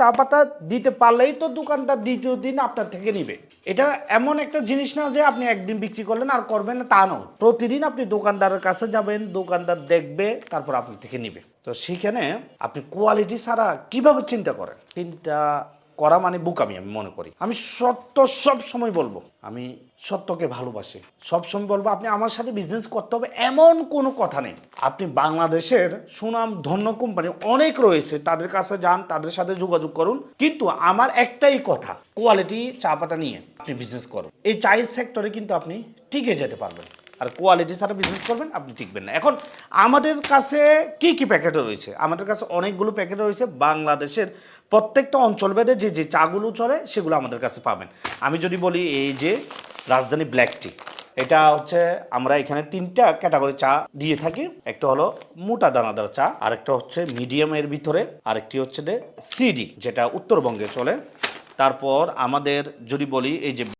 চা পাতা দিতে পারলেই তো দোকানদার দ্বিতীয় দিন আপনার থেকে নিবে। এটা এমন একটা জিনিস না যে আপনি একদিন বিক্রি করলেন আর করবেন না, তা নয়। প্রতিদিন আপনি দোকানদারের কাছে যাবেন, দোকানদার দেখবে, তারপর আপনার থেকে নিবে। তো সেখানে আপনি কোয়ালিটি ছাড়া কীভাবে চিন্তা করেন? চিন্তা করা মানে বুকামি আমি মনে করি। আমি সত্য সব সময় বলব। আমি সত্যকে ভালোবাসি। সব সময় বলব, আপনি আমার সাথে বিজনেস করতে হবে এমন কোনো কথা নেই। আপনি বাংলাদেশের সুনাম ধন্য কোম্পানি অনেক রয়েছে, তাদের কাছে যান, তাদের সাথে যোগাযোগ করুন। কিন্তু আমার একটাই কথা কোয়ালিটি চা পাতা নিয়ে আপনি বিজনেস করুন। এই চায়ের সেক্টরে কিন্তু আপনি টিকে যেতে পারবেন। আর কোয়ালিটি ছাড়া বিজনেস করবেন, আপনি টিকবেন না। এখন আমাদের কাছে কি কি প্যাকেট রয়েছে? আমাদের কাছে অনেকগুলো প্যাকেট রয়েছে। বাংলাদেশের প্রত্যেকটা অঞ্চল ভেদে যে যে চাগুলো চলে, সেগুলো আমাদের কাছে পাবেন। আমি যদি বলি এই যে রাজধানী ব্ল্যাক টি এটা হচ্ছে আমরা এখানে তিনটা ক্যাটাগরি চা দিয়ে থাকি। একটা হলো মোটা দানাদার চা, আরেকটা হচ্ছে মিডিয়ামের ভিতরে, আরেকটি হচ্ছে সিডি যেটা উত্তরবঙ্গে চলে। তারপর আমাদের যদি বলি এই যে